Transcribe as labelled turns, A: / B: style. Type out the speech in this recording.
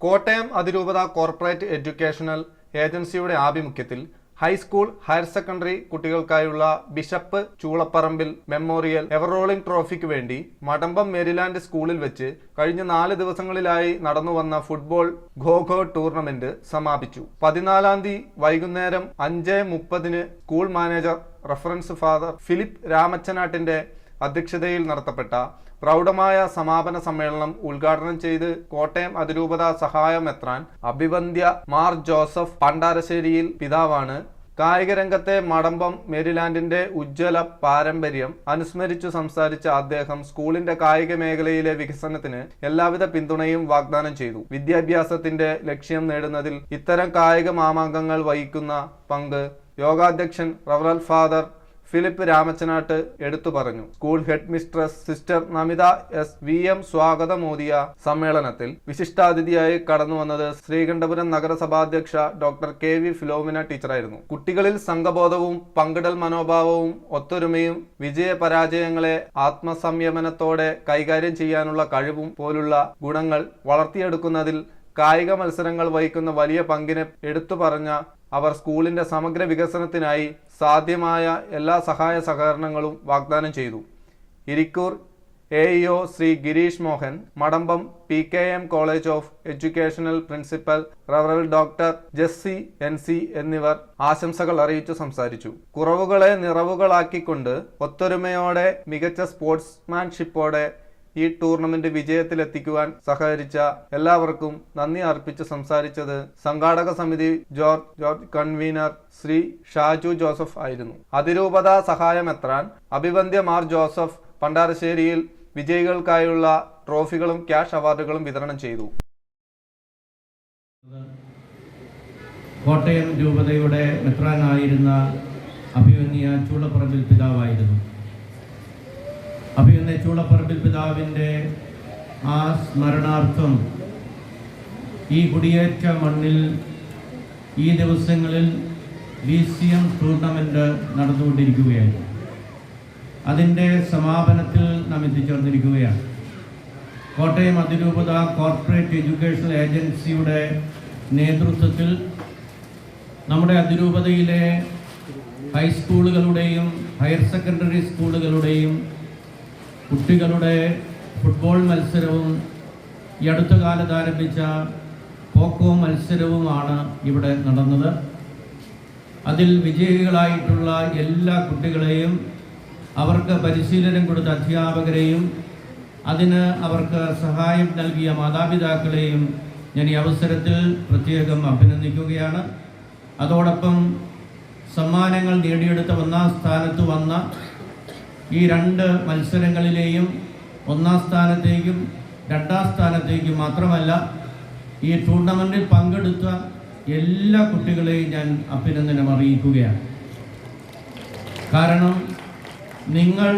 A: കോട്ടയം അതിരൂപത corporate educational ഏജൻസിയുടെ ആഭിമുഖ്യത്തിൽ ഹൈസ്കൂൾ ഹയർ സെക്കൻഡറി കുട്ടികൾക്കായുള്ള bishop Choolapparambil memorial ever rolling ട്രോഫിക്ക് വേണ്ടി മടമ്പം മേരിലാൻഡ് സ്കൂളിൽ വെച്ച് കഴിഞ്ഞ നാല് ദിവസങ്ങളിലായി നടന്നുവന്ന ഫുട്ബോൾ ഖോഖോ ടൂർണമെന്റ് സമാപിച്ചു. പതിനാലാം തീയതി വൈകുന്നേരം അഞ്ച് മുപ്പതിന് school manager reference father Philip രാമച്ചനാട്ടിന്റെ അധ്യക്ഷതയിൽ നടത്തപ്പെട്ട പ്രൗഢമായ സമാപന സമ്മേളനം ഉദ്ഘാടനം ചെയ്ത് കോട്ടയം അതിരൂപത സഹായമെത്രാൻ അഭിവന്ധ്യ മാർ ജോസഫ് പണ്ടാരശ്ശേരിയിൽ പിതാവാണ്. കായിക രംഗത്തെ മടമ്പം മേരിലാൻഡിന്റെ ഉജ്ജ്വല പാരമ്പര്യം അനുസ്മരിച്ചു സംസാരിച്ച അദ്ദേഹം സ്കൂളിന്റെ കായിക മേഖലയിലെ വികസനത്തിന് എല്ലാവിധ പിന്തുണയും വാഗ്ദാനം ചെയ്തു. വിദ്യാഭ്യാസത്തിന്റെ ലക്ഷ്യം നേടുന്നതിൽ ഇത്തരം കായിക മാമാങ്കങ്ങൾ വഹിക്കുന്ന പങ്ക് യോഗാധ്യക്ഷൻ റവറൽ ഫാദർ ഫിലിപ്പ് രാമച്ചനാട്ട് എടുത്തു പറഞ്ഞു. School headmistress sister Namitha S V M സ്വാഗതമോദിയ സമ്മേളനത്തിൽ വിശിഷ്ടാതിഥിയായി കടന്നു വന്നത് ശ്രീകണ്ഠപുരം നഗരസഭാധ്യക്ഷ ഡോക്ടർ കെ വി ഫിലോമിന ടീച്ചറായിരുന്നു. കുട്ടികളിൽ സംഘബോധവും പങ്കിടൽ മനോഭാവവും ഒത്തൊരുമയും വിജയ പരാജയങ്ങളെ ആത്മസംയമനത്തോടെ കൈകാര്യം ചെയ്യാനുള്ള കഴിവും പോലുള്ള ഗുണങ്ങൾ വളർത്തിയെടുക്കുന്നതിൽ കായിക മത്സരങ്ങൾ വഹിക്കുന്ന വലിയ പങ്കിനെ എടുത്തു പറഞ്ഞ അവർ സ്കൂളിന്റെ സമഗ്ര വികസനത്തിനായി സാധ്യമായ എല്ലാ സഹായ സഹകരണങ്ങളും വാഗ്ദാനം ചെയ്തു. Irikkur A EO Shri Girish Mohan Madampam P K M college of educational principal റവറൽ doctor Jessy N C എന്നിവർ ആശംസകൾ അറിയിച്ചു സംസാരിച്ചു. കുറവുകളെ നിറവുകളാക്കിക്കൊണ്ട് ഒത്തൊരുമയോടെ മികച്ച സ്പോർട്സ്മാൻഷിപ്പോടെ ഈ ടൂർണമെന്റ് വിജയത്തിലെത്തിക്കുവാൻ സഹകരിച്ച എല്ലാവർക്കും നന്ദി അർപ്പിച്ച് സംസാരിച്ചത് സംഘാടക സമിതി George George convener Shri Shaju Joseph ആയിരുന്നു. അതിരൂപത സഹായമെത്രാൻ അഭിവന്ദ്യ മാർ ജോസഫ് പണ്ടാരശ്ശേരിയിൽ വിജയികൾക്കായുള്ള ട്രോഫികളും ക്യാഷ് അവാർഡുകളും വിതരണം ചെയ്തു.
B: കോട്ടയം രൂപതയുടെ മെത്രാനായിരുന്ന അഭിമന്യ ചൂളപ്പറമ്പിൽ പിതാവായിരുന്നു. അഭിമന്യ ചൂളപ്പറമ്പിൽ പിതാവിന്റെ ആ സ്മരണാർത്ഥം ഈ കുടിയേറ്റ മണ്ണിൽ ഈ ദിവസങ്ങളിൽ ബി സി എം ടൂർണമെന്റ് നടന്നുകൊണ്ടിരിക്കുകയായിരുന്നു. അതിന്റെ സമാപനത്തിൽ നാം എത്തിച്ചേർന്നിരിക്കുകയാണ്. കോട്ടയം അതിരൂപത കോർപ്പറേറ്റ് എഡ്യൂക്കേഷണൽ ഏജൻസിയുടെ നേതൃത്വത്തിൽ നമ്മുടെ അതിരൂപതയിലെ ഹൈസ്കൂളുകളുടെയും ഹയർ സെക്കൻഡറി സ്കൂളുകളുടെയും കുട്ടികളുടെ ഫുട്ബോൾ മത്സരവും ഈ അടുത്ത കാലത്ത് ആരംഭിച്ച പോക്കോ മത്സരവുമാണ് ഇവിടെ നടന്നത്. അതിൽ വിജയികളായിട്ടുള്ള എല്ലാ കുട്ടികളെയും അവർക്ക് പരിശീലനം കൊടുത്ത അധ്യാപകരെയും അതിന് അവർക്ക് സഹായം നൽകിയ മാതാപിതാക്കളെയും ഞാൻ ഈ അവസരത്തിൽ പ്രത്യേകം അഭിനന്ദിക്കുകയാണ്. അതോടൊപ്പം സമ്മാനങ്ങൾ നേടിയെടുത്ത ഒന്നാം സ്ഥാനത്ത് വന്ന ഈ രണ്ട് മത്സരങ്ങളിലെയും ഒന്നാം സ്ഥാനത്തേക്കും രണ്ടാം സ്ഥാനത്തേക്കും മാത്രമല്ല ഈ ടൂർണമെന്റിൽ പങ്കെടുത്ത എല്ലാ കുട്ടികളെയും ഞാൻ അഭിനന്ദനം അറിയിക്കുകയാണ്. കാരണം നിങ്ങൾ